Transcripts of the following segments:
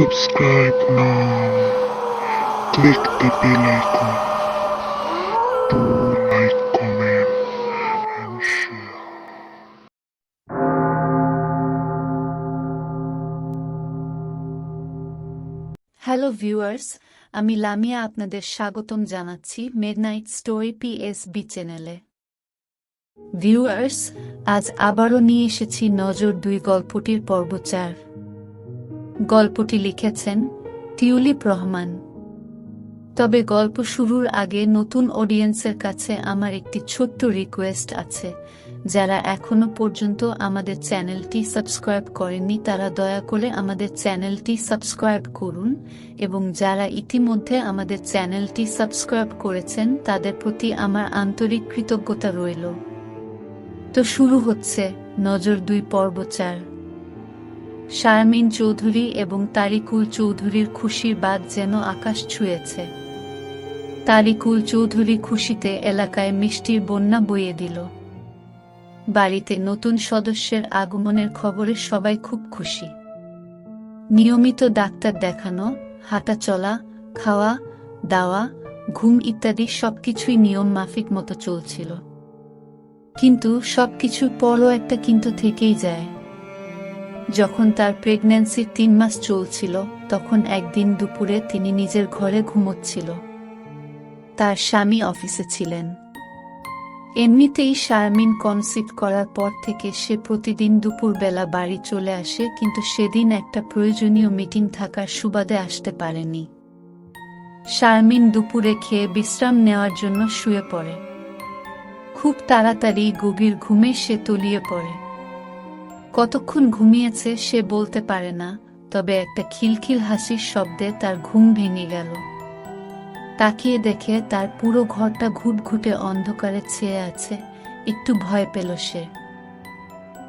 Subscribe now. Click the bell icon. Do like, comment, and share. Hello viewers আমি লামিয়া আপনাদের স্বাগতম জানাচ্ছি midnight story PSB চ্যানেলে viewers আজ আবারও নিয়ে এসেছি নজর দুই গল্পটির পর্ব চার গল্পটি লিখেছেন টিউলিপ রহমান। তবে গল্প শুরুর আগে নতুন অডিয়েন্সের কাছে আমার একটি ছোট্ট রিকোয়েস্ট আছে। যারা এখনও পর্যন্ত আমাদের চ্যানেলটি সাবস্ক্রাইব করেননি, তারা দয়া করে আমাদের চ্যানেলটি সাবস্ক্রাইব করুন এবং যারা ইতিমধ্যে আমাদের চ্যানেলটি সাবস্ক্রাইব করেছেন, তাদের প্রতি আমার আন্তরিক কৃতজ্ঞতা রইল। তো শুরু হচ্ছে নজর দুই পর্ব চার শারমিন চৌধুরী এবং তারিকুল চৌধুরীর খুশির বাদ যেন আকাশ ছুঁয়েছে। তারিকুল চৌধুরী খুশিতে এলাকায় মিষ্টির বন্যা বইয়ে দিল। বাড়িতে নতুন সদস্যের আগমনের খবরে সবাই খুব খুশি। নিয়মিত ডাক্তার দেখানো, হাঁটা চলা, খাওয়া, দাওয়া, ঘুম ইত্যাদি সবকিছুই নিয়ম মাফিক মতো চলছিল। কিন্তু সবকিছুর পরও একটা কিন্তু থেকেই যায়। যখন তার প্রেগন্যান্সির তিন মাস চলছিল, তখন একদিন দুপুরে তিনি নিজের ঘরে ঘুমোচ্ছিল। তার স্বামী অফিসে ছিলেন। এমনিতেই শারমিন কনসিভ করার পর থেকে সে প্রতিদিন দুপুরবেলা বাড়ি চলে আসে, কিন্তু সেদিন একটা প্রয়োজনীয় মিটিং থাকার সুবাদে আসতে পারেনি। শারমিন দুপুরে খেয়ে বিশ্রাম নেওয়ার জন্য শুয়ে পড়ে। খুব তাড়াতাড়ি গভীর ঘুমে সে তলিয়ে পড়ে। কতক্ষণ ঘুমিয়েছে সে বলতে পারে না, তবে একটা খিলখিল হাসির শব্দে তার ঘুম ভেঙে গেল। তাকিয়ে দেখে তার পুরো ঘরটা ঘুটঘুটে অন্ধকারে ছেয়ে আছে, একটু ভয় পেল সে।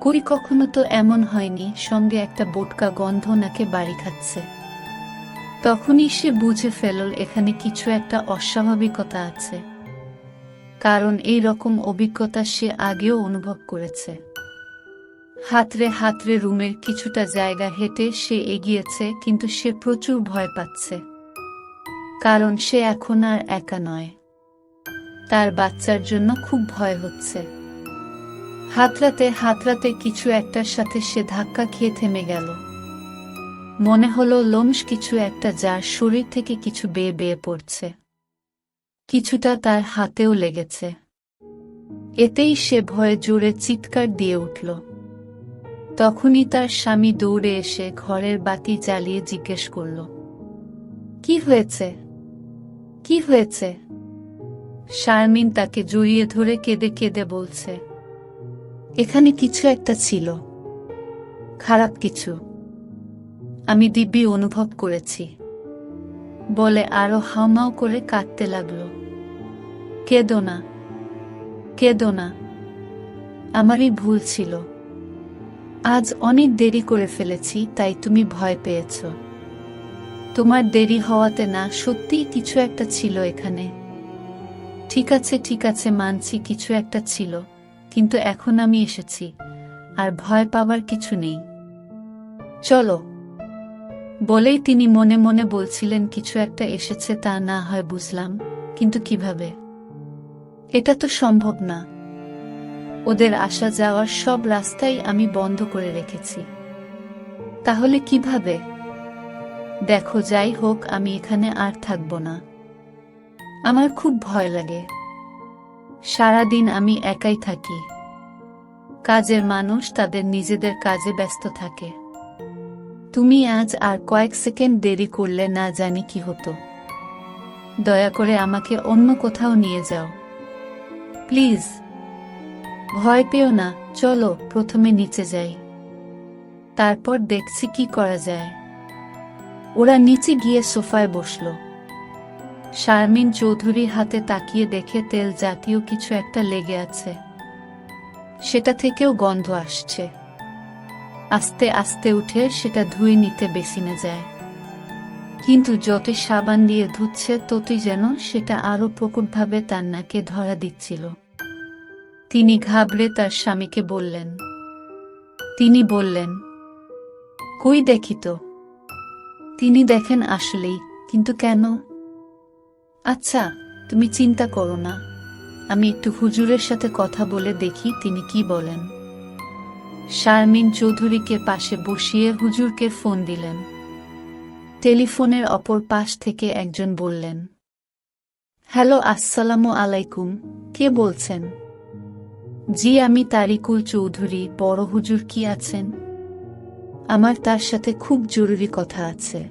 কই কখনো তো এমন হয়নি, সঙ্গে একটা বোটকা গন্ধ নাকে বাড়ি খাচ্ছে। তখনই সে বুঝে ফেলল এখানে কিছু একটা অস্বাভাবিকতা আছে। কারণ এই রকম অভিজ্ঞতা সে আগেও অনুভব করেছে। হাতরে হাতরে রুমের কিছুটা জায়গা হেঁটে সে এগিয়েছে, কিন্তু সে প্রচুর ভয় পাচ্ছে। কারণ সে এখন আর একা নয়। তার বাচ্চার জন্য খুব ভয় হচ্ছে। হাতরাতে হাতরাতে কিছু একটার সাথে সে ধাক্কা খেয়ে থেমে গেল। মনে হলো লোমস কিছু একটা যার শরীর থেকে কিছু বেয়ে বেয়ে পড়ছে। কিছুটা তার হাতেও লেগেছে। এতেই সে ভয়ে জোরে চিৎকার দিয়ে উঠল। তখনই তার স্বামী দৌড়ে এসে ঘরের বাতি জ্বালিয়ে জিজ্ঞেস করল, কি হয়েছে? কি হয়েছে? শারমিন তাকে জড়িয়ে ধরে কেঁদে কেঁদে বলছে, এখানে কিছু একটা ছিল, খারাপ কিছু। আমি দিব্যি অনুভব করেছি। বলে আরও হাউমাউ করে কাঁদতে লাগল, কেঁদো না কেঁদো না, আমারই ভুল ছিল। আজ অনেক দেরি করে ফেলেছি, তাই তুমি ভয় পেয়েছ। তোমার দেরি হওয়াতে না, সত্যিই কিছু একটা ছিল এখানে। ঠিক আছে ঠিক আছে, মানছি কিছু একটা ছিল, কিন্তু এখন আমি এসেছি, আর ভয় পাবার কিছু নেই। চলো। বলেই তিনি মনে মনে বলছিলেন, কিছু একটা এসেছে তা না হয় বুঝলাম, কিন্তু কীভাবে? এটা তো সম্ভব না। ওদের আসা যাওয়ার সব রাস্তাই আমি বন্ধ করে রেখেছি। তাহলে কীভাবে? দেখো, যাই হোক, আমি এখানে আর থাকব না। আমার খুব ভয় লাগে। সারাদিন আমি একাই থাকি। কাজের মানুষ তাদের নিজেদের কাজে ব্যস্ত থাকে। তুমি আজ আর কয়েক সেকেন্ড দেরি করলে না জানি কি হতো। দয়া করে আমাকে অন্য কোথাও নিয়ে যাও। প্লিজ। ভয় পেও না, চলো প্রথমে নিচে যাই। তারপর দেখছি কি করা যায়। ওরা নিচে গিয়ে সোফায় বসল। শারমিন চৌধুরীর হাতে তাকিয়ে দেখে তেল জাতীয় কিছু একটা লেগে আছে। সেটা থেকেও গন্ধ আসছে। আস্তে আস্তে উঠে সেটা ধুয়ে নিতে বেসিনে যায়। কিন্তু যতই সাবান দিয়ে ধুচ্ছে, ততই যেন সেটা আরও প্রকটভাবে তার নাকে ধরা দিচ্ছিল। তিনি ঘাবড়ে তার স্বামীকে বললেন। তিনি বললেন, কই দেখি তো? তিনি দেখেন আসলেই, কিন্তু কেন? আচ্ছা তুমি চিন্তা করো না। আমি একটু হুজুরের সাথে কথা বলে দেখি তিনি কি বলেন। শারমিন চৌধুরীকে পাশে বসিয়ে হুজুরকে ফোন দিলেন। টেলিফোনের অপর পাশ থেকে একজন বললেন, হ্যালো, আসসালামু আলাইকুম। কে বলছেন? জি, আমি তারিকুল চৌধুরী, বড় হুজুর কি আছেন? আমার তার সাথে খুব জরুরি কথা আছে।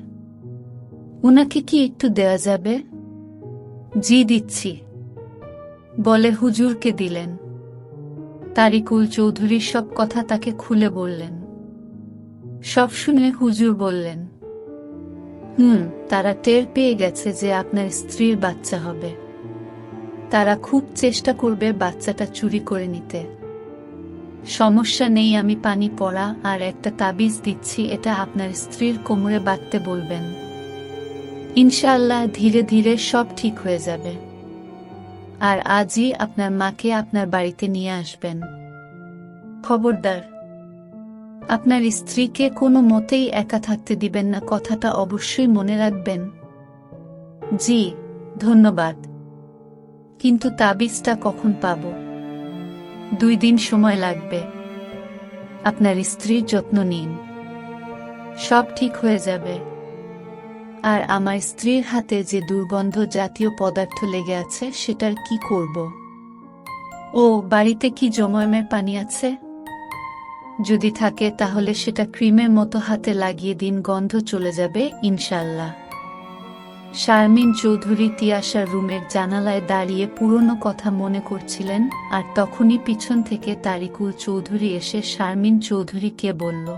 উনাকে কি একটু দেওয়া যাবে? জি, দিচ্ছি। বলে হুজুরকে দিলেন। তারিকুল চৌধুরীর সব কথা তাকে খুলে বললেন। সব শুনে হুজুর বললেন, হুম, তারা টের পেয়ে গেছে যে আপনার স্ত্রীর বাচ্চা হবে। তারা খুব চেষ্টা করবে বাচ্চাটা চুরি করে নিতে। সমস্যা নেই, আমি পানি পড়া আর একটা তাবিজ দিচ্ছি, এটা আপনার স্ত্রীর কোমরে বাঁধতে বলবেন। ইনশাআল্লাহ ধীরে ধীরে সব ঠিক হয়ে যাবে। আর আজই আপনার মাকে আপনার বাড়িতে নিয়ে আসবেন। খবরদার, আপনার স্ত্রীকে কোনো মতেই একা থাকতে দিবেন না, কথাটা অবশ্যই মনে রাখবেন। জি, ধন্যবাদ। কিন্তু তাবিজটা কখন পাব? দুই দিন সময় লাগবে। আপনার স্ত্রীর যত্ন নিন। সব ঠিক হয়ে যাবে। আর আমার স্ত্রীর হাতে যে দুর্গন্ধ জাতীয় পদার্থ লেগে আছে, সেটার কি করব? ও, বাড়িতে কি জময়মের পানি আছে? যদি থাকে, তাহলে সেটা ক্রিমের মতো হাতে লাগিয়ে দিন, গন্ধ চলে যাবে ইনশাল্লাহ শারমিন চৌধুরী তিয়াশার রুমের জানালায় দাঁড়িয়ে পুরনো কথা মনে করছিলেন, আর তখনই পিছন থেকে তারিকুল চৌধুরী এসে শারমিন চৌধুরীকে বলল,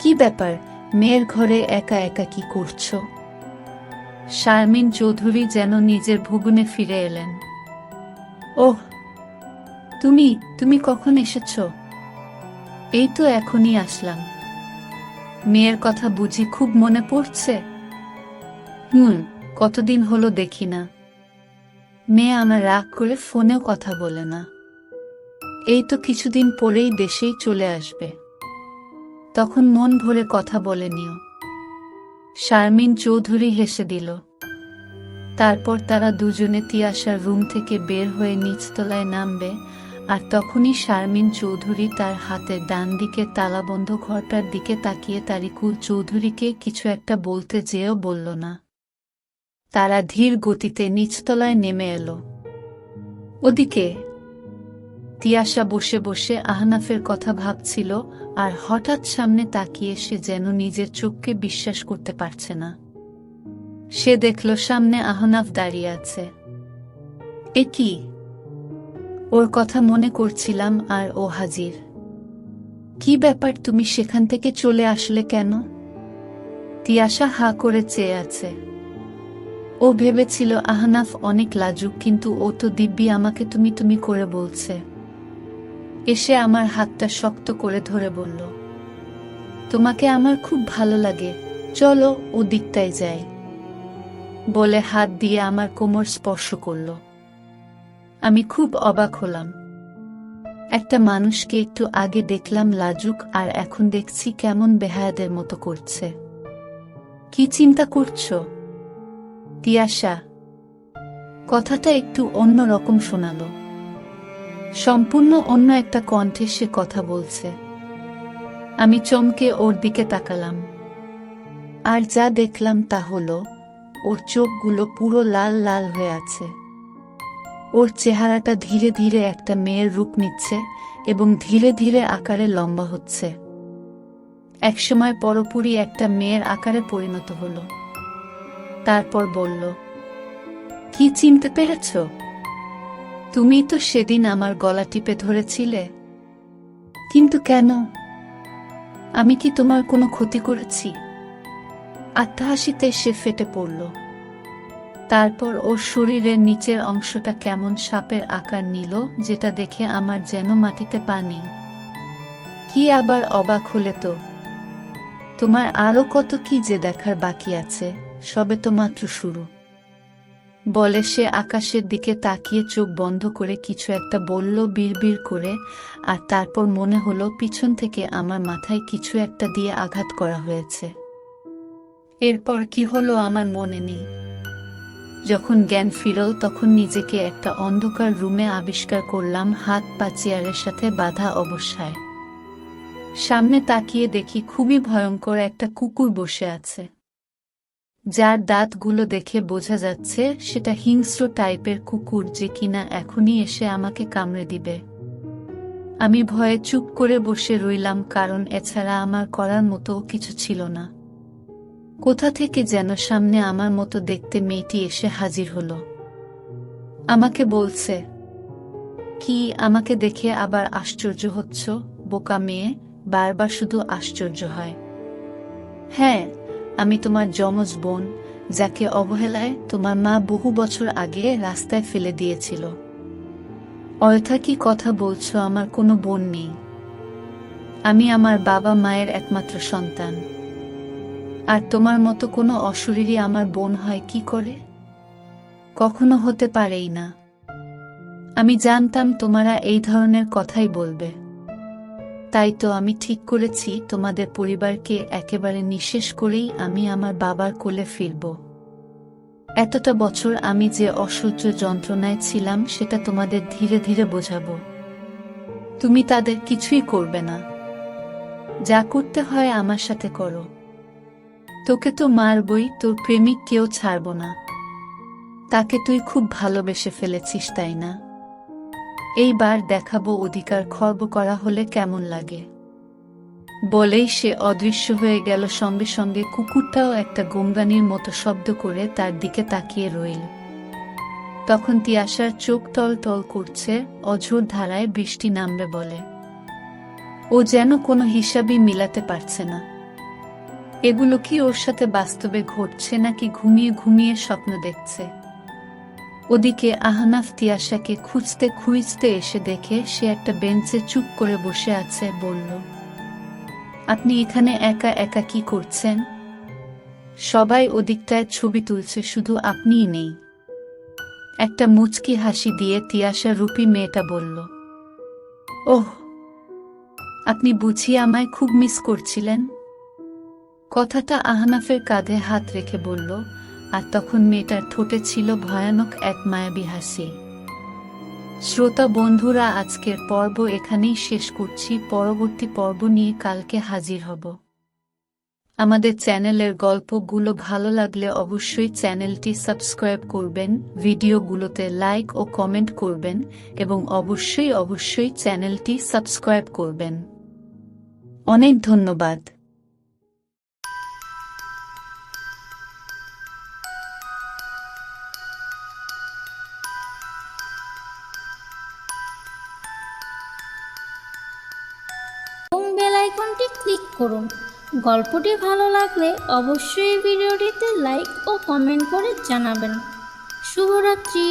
কি ব্যাপার? মেয়ের ঘরে একা একা কি করছ? শারমিন চৌধুরী যেন নিজের ভুবনে ফিরে এলেন, ওহ, তুমি তুমি কখন এসেছ? এই তো এখনই আসলাম। মেয়ের কথা বুঝি খুব মনে পড়ছে? হুম, কতদিন হলো দেখি না। মেয়ে আমার রাগ করে ফোনেও কথা বলে না। এই তো কিছুদিন পরেই দেশেই চলে আসবে। তখন মন ভরে কথা বলে নিও। শারমিন চৌধুরী হেসে দিল। তারপর তারা দুজনে তিয়াশার রুম থেকে বের হয়ে নিচতলায় নামবে আর তখনই শারমিন চৌধুরী তার হাতের ডান দিকে তালাবন্ধ ঘরটার দিকে তাকিয়ে তারিকুল চৌধুরীকে কিছু একটা বলতে যেও বলল না। তারা ধীর গতিতে নিচতলায় নেমে এলো। ওদিকে তিয়াশা বসে বসে আহনাফের কথা ভাবছিল আর হঠাৎ সামনে তাকিয়ে সে যেন নিজের চোখকে বিশ্বাস করতে পারছে না। সে দেখল সামনে আহনাফ দাঁড়িয়ে আছে। এ কি? ওর কথা মনে করছিলাম আর ও হাজির। কি ব্যাপার তুমি সেখান থেকে চলে আসলে কেন? তিয়াশা হা করে চেয়ে আছে। ও ভেবেছিল, আহনাফ অনেক লাজুক, কিন্তু ও তো দিব্যি, আমাকে তুমি তুমি করে বলছে। এসে আমার হাতটা শক্ত করে ধরে বলল, তোমাকে আমার খুব ভালো লাগে, চলো ও দিকটায় যাই। বলে হাত দিয়ে আমার কোমর স্পর্শ করল। আমি খুব অবাক হলাম। একটা মানুষকে একটু আগে দেখলাম লাজুক, আর এখন দেখছি কেমন বেহায়াদের মতো করছে। কি চিন্তা করছ? তিয়াশা, কথাটা একটু অন্য রকম শোনালো। সম্পূর্ণ অন্য একটা কণ্ঠে সে কথা বলছে। আমি চমকে ওর দিকে তাকালাম। আর যা দেখলাম তা হলো, ওর চোখগুলো পুরো লাল লাল হয়ে আছে। ওর চেহারাটা ধীরে ধীরে একটা মেয়ের রূপ নিচ্ছে এবং ধীরে ধীরে আকারে লম্বা হচ্ছে। একসময় পরপুরি একটা মেয়ের আকারে পরিণত হলো। তারপর বলল, কি চিনতে পেরেছ? তুমি তো সেদিন আমার গলা টিপে ধরেছিলে। কিন্তু কেন? আমি কি তোমার কোনো ক্ষতি করেছি? আত্মহাসিতে সে ফেটে পড়ল। তারপর ওর শরীরের নিচের অংশটা কেমন সাপের আকার নিল, যেটা দেখে আমার যেন মাটিতে পানি কি আবার অবাক হলে তো? তোমার আরও কত কি যে দেখার বাকি আছে। সবে তো মাত্র শুরু। বলে সে আকাশের দিকে তাকিয়ে চোখ বন্ধ করে কিছু একটা বলল বিড়বিড় করে, আর তারপর মনে হলো পিছন থেকে আমার মাথায় কিছু একটা দিয়ে আঘাত করা হয়েছে। এরপর কি হলো আমার মনে নেই। যখন জ্ঞান ফিরল তখন নিজেকে একটা অন্ধকার রুমে আবিষ্কার করলাম হাত পা চেয়ারের সাথে বাঁধা অবস্থায়। সামনে তাকিয়ে দেখি খুবই ভয়ঙ্কর একটা কুকুর বসে আছে। যার দাঁতগুলো দেখে বোঝা যাচ্ছে সেটা হিংস্র টাইপের কুকুর যে কিনা এখনই এসে আমাকে কামড়ে দিবে। আমি ভয়ে চুপ করে বসে রইলাম কারণ এছাড়া আমার করার মতো কিছু ছিল না। কোথা থেকে যেন সামনে আমার মতো দেখতে মেয়েটি এসে হাজির হলো। আমাকে বলছে, কি, আমাকে দেখে আবার আশ্চর্য হচ্ছ, বোকা মেয়ে, বারবার শুধু আশ্চর্য হয়। হ্যাঁ আমি তোমার যমজ বোন, যাকে অবহেলায় তোমার মা বহু বছর আগে রাস্তায় ফেলে দিয়েছিল। অয়থা কি কথা বলছো, আমার কোনো বোন নেই। আমি আমার বাবা মায়ের একমাত্র সন্তান। আর তোমার মতো কোনো অশরীরই আমার বোন হয় কি করে? কখনো হতে পারেই না। আমি জানতাম তোমারা এই ধরনের কথাই বলবে। তাই তো আমি ঠিক করেছি তোমাদের পরিবারকে একেবারে নিঃশেষ করেই আমি আমার বাবার কোলে ফিরব। এতটা বছর আমি যে অসহ্য যন্ত্রণায় ছিলাম সেটা তোমাদের ধীরে ধীরে বোঝাবো। তুমি তাদের কিছুই করবে না। যা করতে হয় আমার সাথে করো। তোকে তো মারবই, তোর প্রেমিক কেউ ছাড়ব না। তাকে তুই খুব ভালোবেসে ফেলেছিস, তাই না? এইবার দেখাবো অধিকার খর্ব করা হলে কেমন লাগে। বলেই সে অদৃশ্য হয়ে গেল সঙ্গে সঙ্গে কুকুরটাও একটা গঙ্গানির মতো শব্দ করে তার দিকে তাকিয়ে রইল। তখন তিয়াসার চোখ টল টল করছে, অঝোর ধারায় বৃষ্টি নামবে বলে। ও যেন কোনো হিসাবই মিলাতে পারছে না। এগুলো কি ওর সাথে বাস্তবে ঘটছে নাকি ঘুমিয়ে ঘুমিয়ে স্বপ্ন দেখছে? ওদিকে আহনাফ তিয়াসাকে খুঁজতে খুঁজতে এসে দেখে সে একটা বেঞ্চে চুপ করে বসে আছে, বলল, আপনি এখানে একা একা কি করছেন? সবাই ওদিকটায় ছবি তুলছে, শুধু আপনিই নেই। একটা মুচকি হাসি দিয়ে তিয়াসা রূপী মেয়েটা বলল, ওহ, আপনি বুঝিয়ে আমায় খুব মিস করছিলেন? কথাটা আহনাফের কাঁধে হাত রেখে বলল আর তখন মেয়েটার ঠোঁটে ছিল ভয়ানক এক মায়াবী হাসি। শ্রোতা বন্ধুরা, আজকের পর্ব এখানেই শেষ করছি। পরবর্তী পর্ব নিয়ে কালকে হাজির হব। আমাদের চ্যানেলের গল্পগুলো ভালো লাগলে অবশ্যই চ্যানেলটি সাবস্ক্রাইব করবেন, ভিডিওগুলোতে লাইক ও কমেন্ট করবেন এবং অবশ্যই অবশ্যই চ্যানেলটি সাবস্ক্রাইব করবেন। অনেক ধন্যবাদ। আইকনটি ক্লিক করুন। গল্পটি ভালো লাগলে অবশ্যই ভিডিওটিতে লাইক ও কমেন্ট করে জানাবেন। শুভরাত্রি।